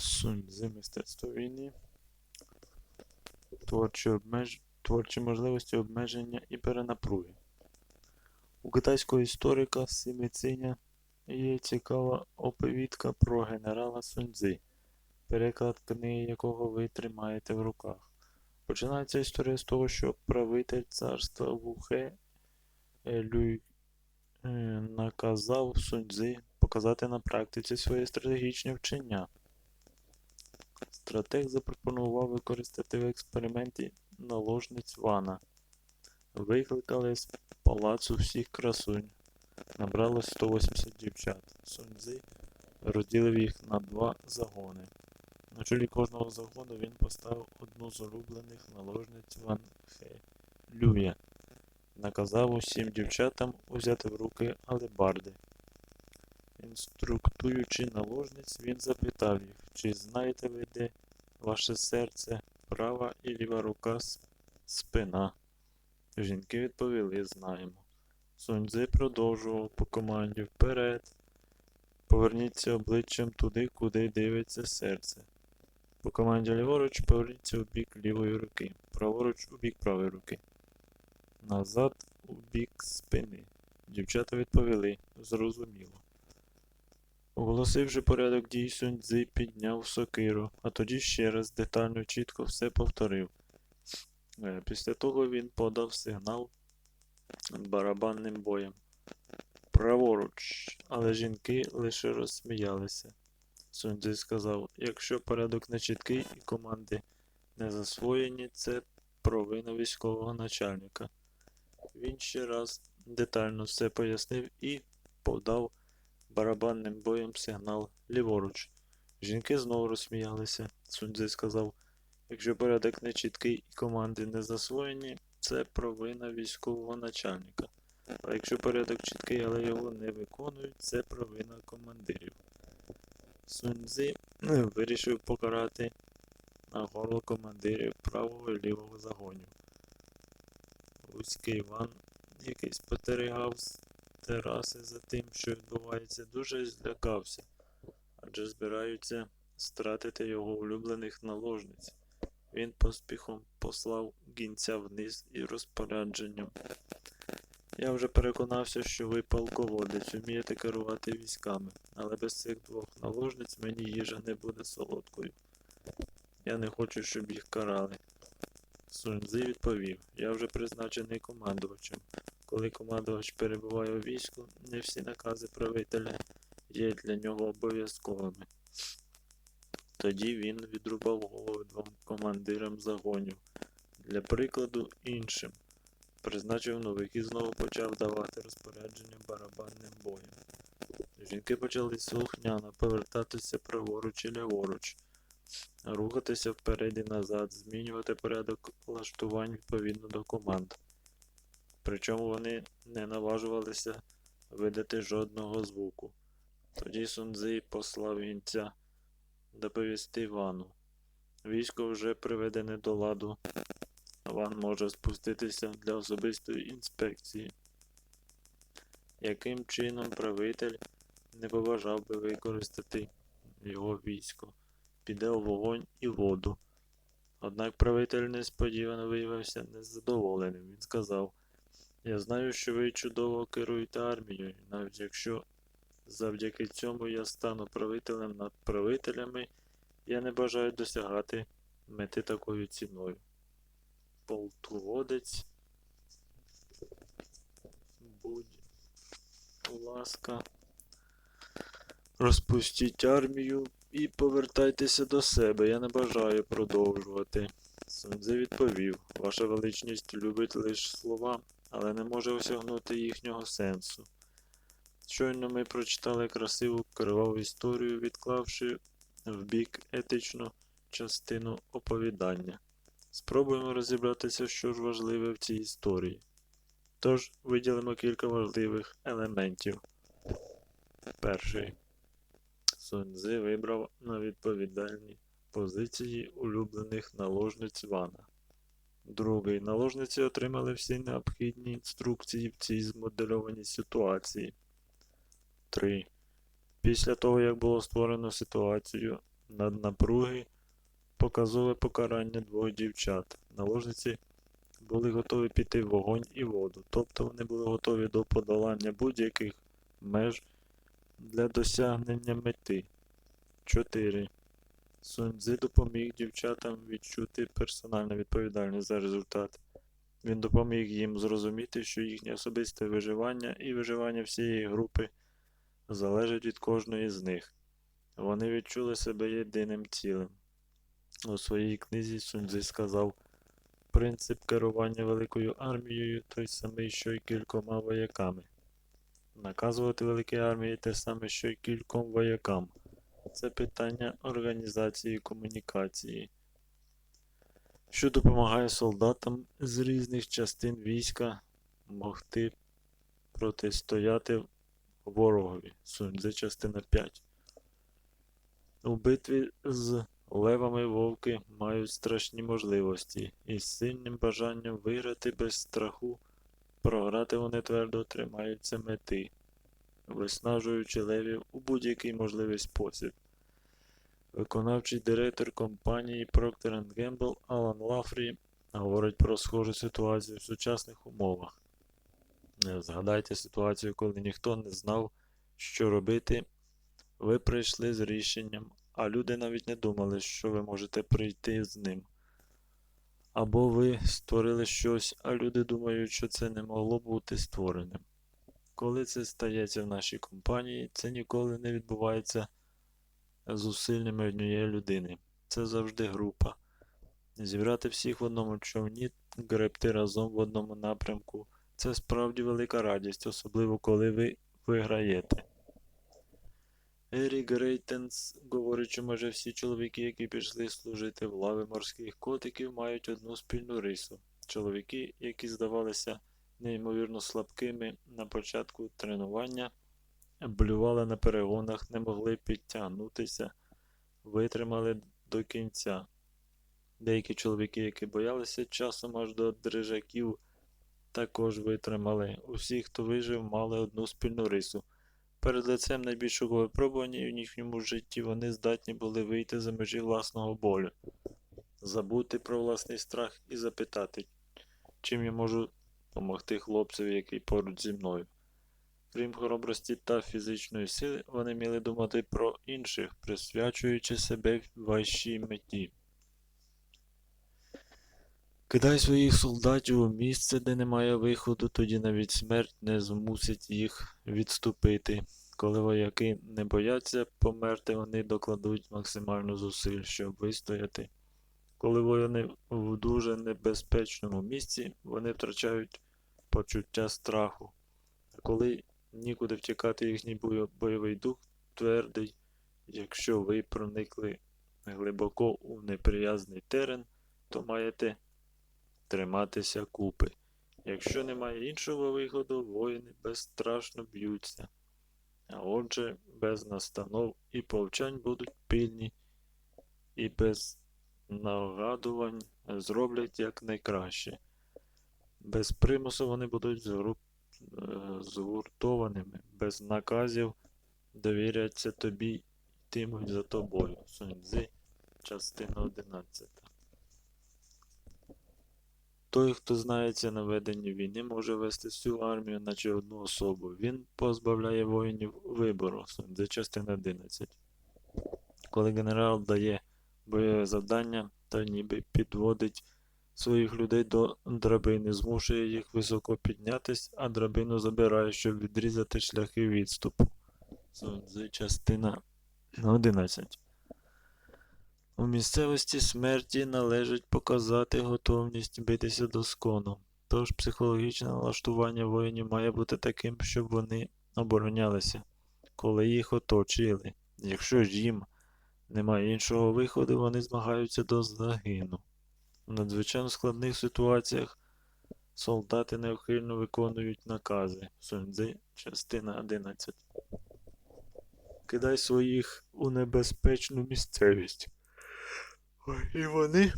Суньцзи, мистецтво війни. Творчі, обмеж... Творчі можливості обмеження і перенапруги. У китайського історика Сіміциня є цікава оповідка про генерала Суньцзи, переклад книги якого ви тримаєте в руках. Починається історія з того, що правитель царства Вухе е, Люй е, наказав Суньцзи показати на практиці своє стратегічне вчення. Стратег запропонував використати в експерименті наложниць Вана. Викликали з палацу всіх красунь. Набралось 180 дівчат. Суньцзи розділив їх на два загони. На чолі кожного загону він поставив одну з улюблених наложниць Ван Хе Люя. Наказав усім дівчатам узяти в руки алебарди. Інструктуючи наложниць, він запитав їх, чи знаєте ви, де ваше серце, права і ліва рука, спина. Жінки відповіли, знаємо. Суньцзи продовжував по команді вперед. Поверніться обличчям туди, куди дивиться серце. По команді ліворуч поверніться у бік лівої руки, праворуч у бік правої руки. Назад у бік спини. Дівчата відповіли, зрозуміло. Оголосивши порядок дій, Суньцзи підняв сокиру, а тоді ще раз детально чітко все повторив. Е, Після того він подав сигнал барабанним боєм. Праворуч, але жінки лише розсміялися. Суньцзи сказав, якщо порядок не чіткий і команди не засвоєні, це провина військового начальника. Він ще раз детально все пояснив і подав барабанним боєм сигнал ліворуч. Жінки знову розсміялися. Суньцзи сказав, якщо порядок не чіткий і команди не засвоєні, це провина військового начальника. А якщо порядок чіткий, але його не виконують, це провина командирів. Суньцзи е, вирішив покарати на горло командирів правого і лівого загонів. Вузький Іван, який спостерігав тераси за тим, що відбувається, дуже злякався, адже збираються стратити його улюблених наложниць. Він поспіхом послав гінця вниз і розпорядженням. Я вже переконався, що ви полководець, вмієте керувати військами, але без цих двох наложниць мені їжа не буде солодкою. Я не хочу, щоб їх карали. Суньцзи відповів, я вже призначений командувачем. Коли командувач перебуває у війську, не всі накази правителя є для нього обов'язковими. Тоді він відрубав голови двом командирам загонів. Для прикладу іншим. Призначив нових і знову почав давати розпорядження барабанним боєм. Жінки почали слухняно повертатися праворуч і ліворуч, рухатися вперед і назад, змінювати порядок влаштувань відповідно до команд. Причому вони не наважувалися видати жодного звуку. Тоді Сунцзи послав вінця доповісти Вану. Військо вже приведене до ладу. Ван може спуститися для особистої інспекції. Яким чином правитель не побажав би використати його військо, піде у вогонь і воду. Однак правитель несподівано виявився незадоволеним. Він сказав: Я знаю, що ви чудово керуєте армією, навіть якщо завдяки цьому я стану правителем над правителями, я не бажаю досягати мети такою ціною. Полководець. Будь ласка. Розпустіть армію і повертайтеся до себе. Я не бажаю продовжувати. Сунцзи відповів, Ваша величність любить лише слова, але не може осягнути їхнього сенсу. Щойно ми прочитали красиву криваву історію, відклавши в бік етичну частину оповідання. Спробуємо розібратися, що ж важливе в цій історії. Тож виділимо кілька важливих елементів. Перший. Сунцзи вибрав на відповідальні позиції улюблених наложниць Вана. Другий. Наложниці отримали всі необхідні інструкції в цій змодельованій ситуації. 3. Після того, як було створено ситуацію, наднапруги, показове покарання двох дівчат. Наложниці були готові піти в вогонь і воду, тобто вони були готові до подолання будь-яких меж для досягнення мети. 4. Суньцзи допоміг дівчатам відчути персональну відповідальність за результат. Він допоміг їм зрозуміти, що їхнє особисте виживання і виживання всієї групи залежить від кожної з них. Вони відчули себе єдиним цілим. У своїй книзі Суньцзи сказав, принцип керування великою армією той самий, що й кількома вояками. Наказувати великій армії те саме, що й кільком воякам. Це питання організації комунікації, що допомагає солдатам з різних частин війська могти протистояти ворогові. Суньцзи, частина 5. У битві з левами вовки мають страшні можливості, і з сильним бажанням виграти без страху, програти вони твердо тримаються мети, виснажуючи левів у будь-який можливий спосіб. Виконавчий директор компанії Procter Gamble Алан Лафрі говорить про схожу ситуацію в сучасних умовах. Е, Згадайте ситуацію, коли ніхто не знав, що робити. Ви прийшли з рішенням, а люди навіть не думали, що ви можете прийти з ним. Або ви створили щось, а люди думають, що це не могло бути створеним. Коли це стається в нашій компанії, це ніколи не відбувається зусиллями однієї людини. Це завжди група. Зібрати всіх в одному човні, гребти разом в одному напрямку це справді велика радість, особливо коли ви виграєте. Ері Грейтенс говорить, що майже всі чоловіки, які пішли служити в лави морських котиків, мають одну спільну рису. Чоловіки, які здавалися неймовірно слабкими на початку тренування, блювали на перегонах, не могли підтягнутися, витримали до кінця. Деякі чоловіки, які боялися часом аж до дрижаків, також витримали. Усі, хто вижив, мали одну спільну рису. Перед лицем найбільшого випробування в їхньому житті вони здатні були вийти за межі власного болю, забути про власний страх і запитати, чим я можу допомогти хлопцеві, який поруч зі мною. Крім хоробрості та фізичної сили, вони міли думати про інших, присвячуючи себе вашій меті. Кидай своїх солдатів у місце, де немає виходу, тоді навіть смерть не змусить їх відступити. Коли вояки не бояться померти, вони докладуть максимально зусиль, щоб вистояти. Коли воїни в дуже небезпечному місці, вони втрачають почуття страху. А коли нікуди втікати їхній бойовий дух твердий, якщо ви проникли глибоко у неприязний терен, то маєте триматися купи. Якщо немає іншого виходу, воїни безстрашно б'ються. А отже, без настанов і повчань будуть пильні, і без нагадувань зроблять якнайкраще. Без примусу вони будуть згру- е, згуртованими, без наказів довіряться тобі, йтимуть за тобою. Суньцзи, частина 11. Той, хто знається на веденні війни, може вести всю армію, наче одну особу. Він позбавляє воїнів вибору. Це частина 11. Коли генерал дає бойове завдання та ніби підводить своїх людей до драбини, змушує їх високо піднятись, а драбину забирає, щоб відрізати шляхи відступу. Це частина 11. У місцевості смерті належить показати готовність битися до скону. Тож психологічне налаштування воїнів має бути таким, щоб вони оборонялися, коли їх оточили. Якщо ж їм немає іншого виходу, вони змагаються до загину. У надзвичайно складних ситуаціях солдати неухильно виконують накази. Суньцзи, частина 11. Кидай своїх у небезпечну місцевість. І вони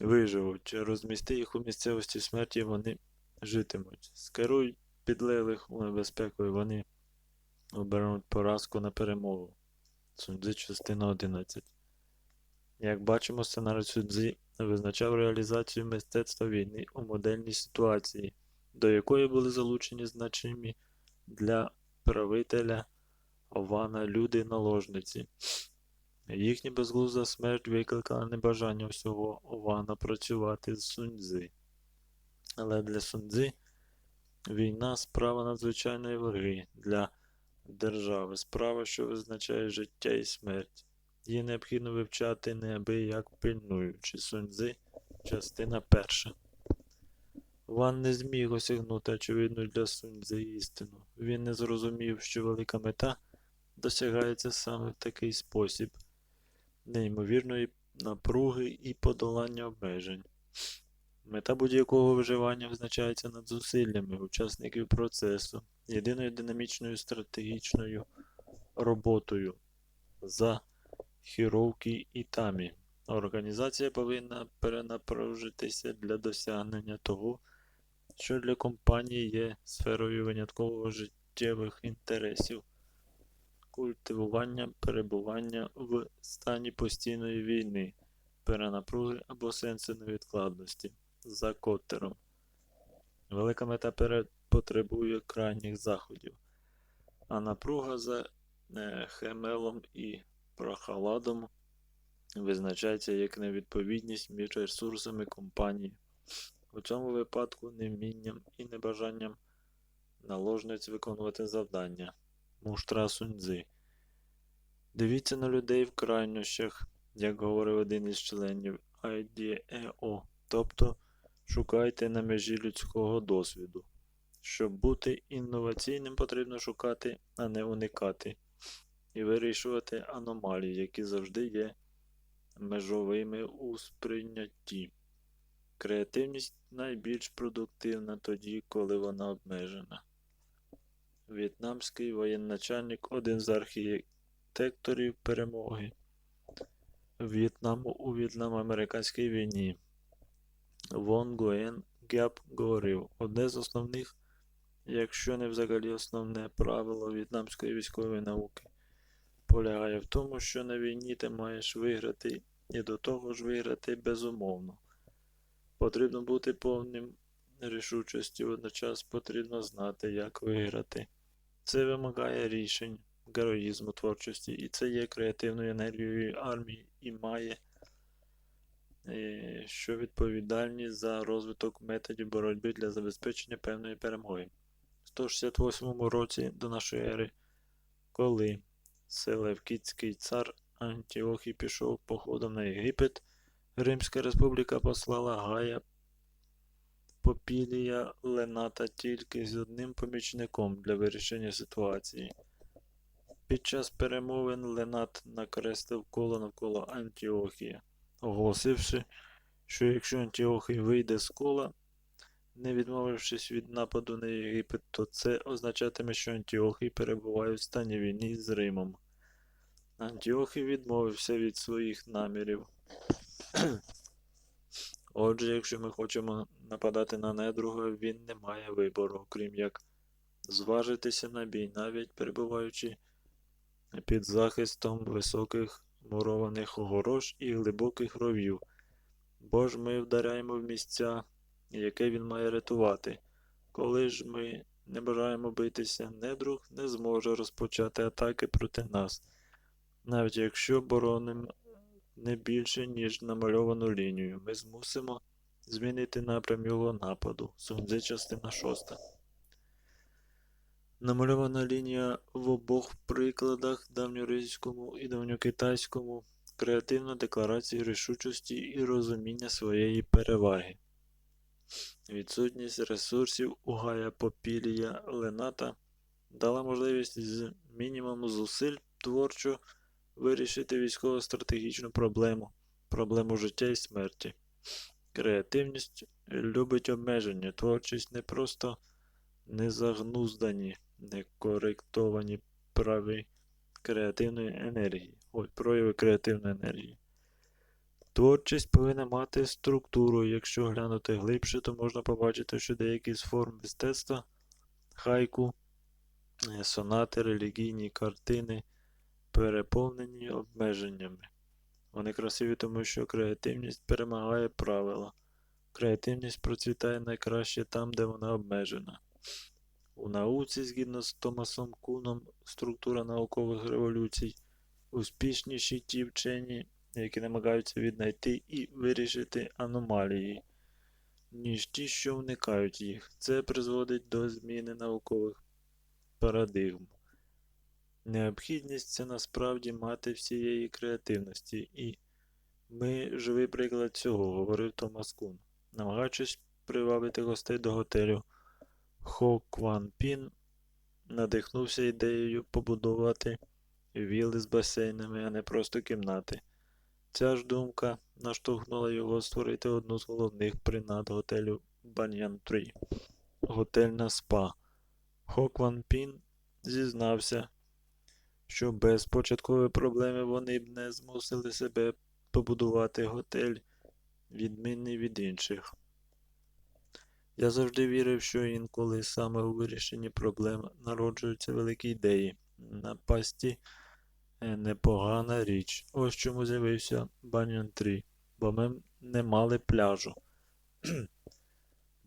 виживуть. Розмісти їх у місцевості смерті, вони житимуть. Скеруй підлеглих у небезпеку, і вони обернуть поразку на перемогу. Суньцзи, частина 11. Як бачимо, сценарій Судзі визначав реалізацію мистецтва війни у модельній ситуації, до якої були залучені значимі для правителя Ована люди-наложниці. Їхня безглузда смерть викликала небажання всього Ована працювати з Суньцзи. Але для Суньцзи війна справа надзвичайної ваги для держави, справа, що визначає життя і смерть. Її необхідно вивчати неабияк пильнуючи. Суньцзи, частина перша. Ван не зміг осягнути очевидну для Суньцзи істину. Він не зрозумів, що велика мета досягається саме в такий спосіб неймовірної напруги і подолання обмежень. Мета будь-якого виживання визначається над зусиллями учасників процесу, єдиною динамічною стратегічною роботою за Хіровкі і Тамі. Організація повинна перенапружитися для досягнення того, що для компанії є сферою винятково життєвих інтересів, культивування перебування в стані постійної війни, перенапруги або сенсу невідкладності за Коттером. Велика мета перед потребує крайніх заходів, а напруга за е, Хемелом і Прохаладом визначається як невідповідність між ресурсами компанії, у цьому випадку невмінням і небажанням наложниць виконувати завдання. Муштра Суньцзи. Дивіться на людей в крайнощах, як говорив один із членів IDEO, тобто шукайте на межі людського досвіду. Щоб бути інноваційним, потрібно шукати, а не уникати, і вирішувати аномалії, які завжди є межовими у сприйнятті. Креативність найбільш продуктивна тоді, коли вона обмежена. В'єтнамський воєначальник один з архітекторів перемоги В'єтнаму у В'єтнамо-американській війні. Вон Гуен Гяп говорив, одне з основних, якщо не взагалі основне правило в'єтнамської військової науки полягає в тому, що на війні ти маєш виграти і до того ж виграти безумовно. Потрібно бути повним рішучості, водночас потрібно знати, як виграти. Це вимагає рішень, героїзму, творчості, і це є креативною енергією армії і має е, що відповідальність за розвиток методів боротьби для забезпечення певної перемоги. В 168 році до нашої ери, коли Селевкідський цар Антіохій пішов походом на Єгипет, Римська республіка послала Гая Попілія Лената тільки з одним помічником для вирішення ситуації. Під час перемовин Ленат накреслив коло навколо Антіохія, оголосивши, що якщо Антіохій вийде з кола, не відмовившись від нападу на Єгипет, то це означатиме, що Антіохій перебуває в стані війни з Римом. Антіохій відмовився від своїх намірів. Отже, якщо ми хочемо нападати на недруга, він не має вибору, крім як зважитися на бій, навіть перебуваючи під захистом високих мурованих огорож і глибоких ровів, бо ж ми вдаряємо в місця, яке він має рятувати. Коли ж ми не бажаємо битися, недруг не зможе розпочати атаки проти нас, навіть якщо боронимо не більше, ніж намальовану лінію. Ми змусимо змінити напрям його нападу. Сунзи, частина 6. Намальована лінія в обох прикладах давньоросійському і давньокитайському креативна декларація рішучості і розуміння своєї переваги. Відсутність ресурсів у Гая Попілія Лената дала можливість з мінімуму зусиль творчо вирішити військово-стратегічну проблему, проблему життя і смерті. Креативність любить обмеження, творчість не просто незагнуздані, некоректовані прави креативної енергії, ой, прояви креативної енергії. Творчість повинна мати структуру, якщо глянути глибше, то можна побачити, що деякі з форм мистецтва, хайку, е, сонати, релігійні картини переповнені обмеженнями. Вони красиві, тому що креативність перемагає правила. Креативність процвітає найкраще там, де вона обмежена. У науці, згідно з Томасом Куном, структура наукових революцій, успішніші ті вчені, які намагаються віднайти і вирішити аномалії, ніж ті, що уникають їх. Це призводить до зміни наукових парадигм. Необхідність це насправді мати всієї креативності, і ми живий приклад цього, говорив Томас Кун. Намагаючись привабити гостей до готелю, Хо Кван Пін надихнувся ідеєю побудувати вілли з басейнами, а не просто кімнати. Ця ж думка наштовхнула його створити одну з головних принад готелю Баньян 3 готельна спа. Хо Кван Пін зізнався, що без початкової проблеми вони б не змусили себе побудувати готель, відмінний від інших. Я завжди вірив, що інколи саме у вирішенні проблем народжуються великі ідеї. Напасті е, непогана річ. Ось чому з'явився Баньян 3, бо ми не мали пляжу.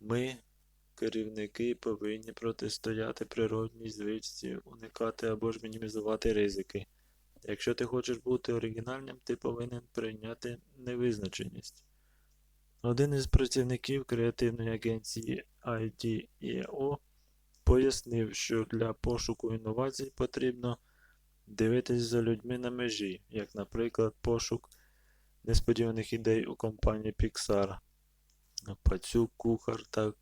Ми, керівники, повинні протистояти природній звичці, уникати або ж мінімізувати ризики. Якщо ти хочеш бути оригінальним, ти повинен прийняти невизначеність. Один із працівників креативної агенції IDEO пояснив, що для пошуку інновацій потрібно дивитись за людьми на межі, як, наприклад, пошук несподіваних ідей у компанії Pixar, пацюк, кухар та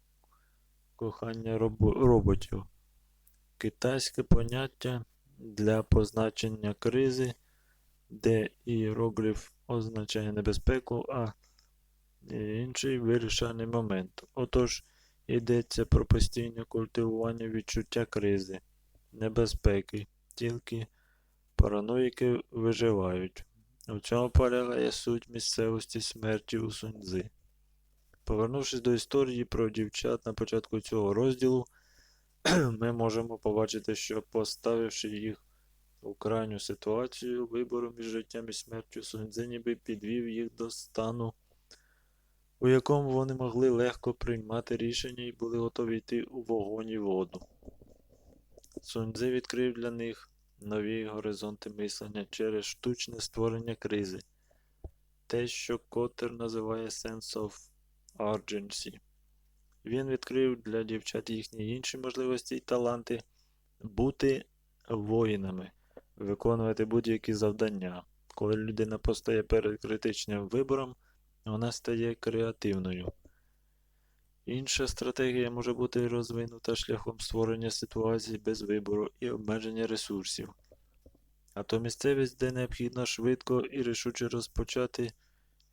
кохання робо- роботів. Китайське поняття для позначення кризи, де іерогліф означає небезпеку, а інший вирішальний момент. Отож, йдеться про постійне культивування відчуття кризи, небезпеки, тільки параноїки виживають. У цьому полягає суть місцевості смерті у Суньцзи. Повернувшись до історії про дівчат на початку цього розділу, ми можемо побачити, що поставивши їх у крайню ситуацію вибору між життям і смертю, Суньцзи ніби підвів їх до стану, у якому вони могли легко приймати рішення і були готові йти у вогонь і воду. Суньцзи відкрив для них нові горизонти мислення через штучне створення кризи, те, що Коттер називає sense of urgency. Він відкрив для дівчат їхні інші можливості й таланти бути воїнами, виконувати будь-які завдання. Коли людина постає перед критичним вибором, вона стає креативною. Інша стратегія може бути розвинута шляхом створення ситуацій без вибору і обмеження ресурсів. А то місцевість, де необхідно швидко і рішуче розпочати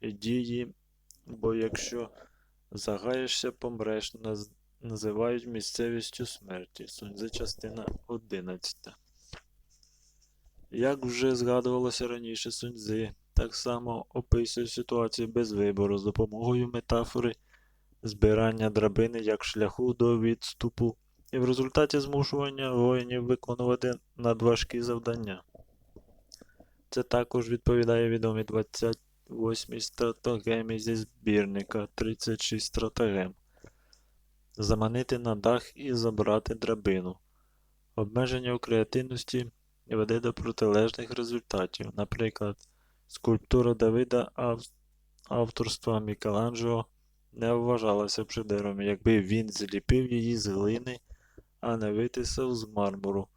дії, бо якщо загаєшся, помреш, наз... називають місцевістю смерті. Суньцзи частина 11. Як вже згадувалося раніше, Суньцзи так само описує ситуацію без вибору з допомогою метафори збирання драбини як шляху до відступу, і в результаті змушування воїнів виконувати надважкі завдання. Це також відповідає відомій 28 стратегемі зі збірника 36 стратегем. Заманити на дах і забрати драбину. Обмеження у креативності веде до протилежних результатів. Наприклад, скульптура Давида авторства Мікеланджело не вважалася б шедевром, якби він зліпив її з глини, а не витисав з мармуру,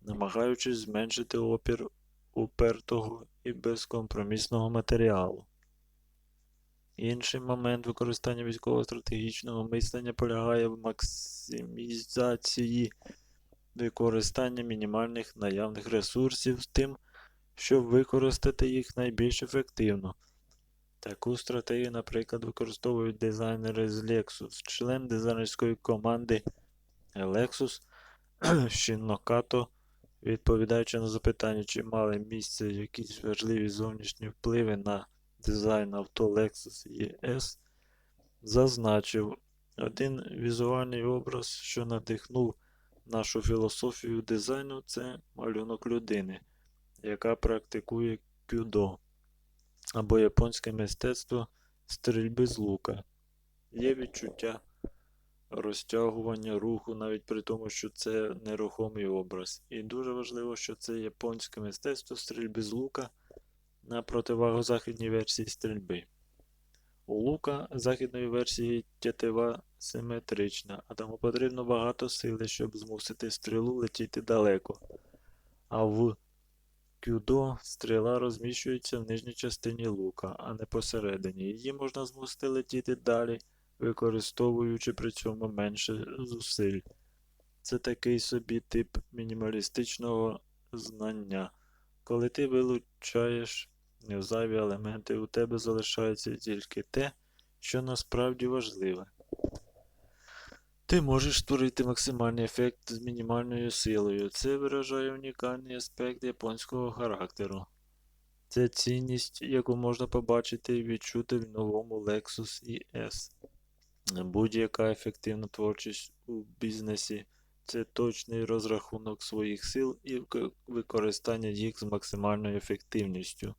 намагаючись зменшити опір упертого і безкомпромісного матеріалу. Інший момент використання військово-стратегічного мислення полягає в максимізації використання мінімальних наявних ресурсів з тим, щоб використати їх найбільш ефективно. Таку стратегію, наприклад, використовують дизайнери з Lexus. Член дизайнерської команди Lexus Шиннокато, відповідаючи на запитання, чи мали місце якісь важливі зовнішні впливи на дизайн авто Lexus ES, зазначив один візуальний образ, що надихнув нашу філософію дизайну, це малюнок людини, яка практикує кюдо. Або японське мистецтво стрільби з лука. Є відчуття розтягування руху, навіть при тому, що це нерухомий образ. І дуже важливо, що це японське мистецтво стрільби з лука на противагу західній версії стрільби. У лука західної версії тятива симетрична, а тому потрібно багато сили, щоб змусити стрілу летіти далеко. А в кюдо стріла розміщується в нижній частині лука, а не посередині. Її можна змусити летіти далі, використовуючи при цьому менше зусиль. Це такий собі тип мінімалістичного знання. Коли ти вилучаєш зайві елементи, у тебе залишається тільки те, що насправді важливе. Ти можеш створити максимальний ефект з мінімальною силою. Це виражає унікальний аспект японського характеру. Це цінність, яку можна побачити і відчути в новому Lexus ES. Будь-яка ефективна творчість у бізнесі це точний розрахунок своїх сил і використання їх з максимальною ефективністю,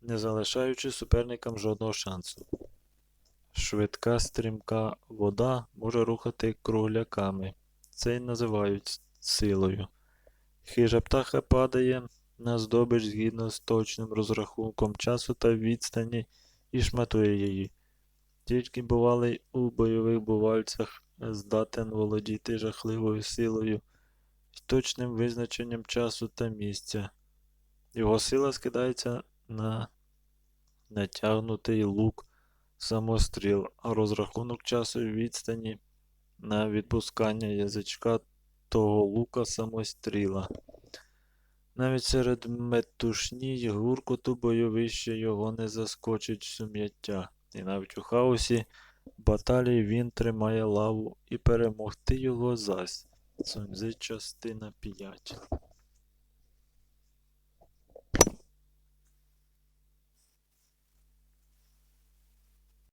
не залишаючи суперникам жодного шансу. Швидка стрімка вода може рухати кругляками. Це й називають силою. Хижа птаха падає на здобич згідно з точним розрахунком часу та відстані і шматує її. Тільки бувалий у бойових бувальцях здатен володіти жахливою силою і точним визначенням часу та місця. Його сила скидається на натягнутий лук самостріл, а розрахунок часу і відстані на відпускання язичка того лука самостріла. Навіть серед метушні й гуркоту бойовище його не заскочить сум'яття, і навіть у хаосі баталії він тримає лаву і перемогти його зась. Суньзи частина 5.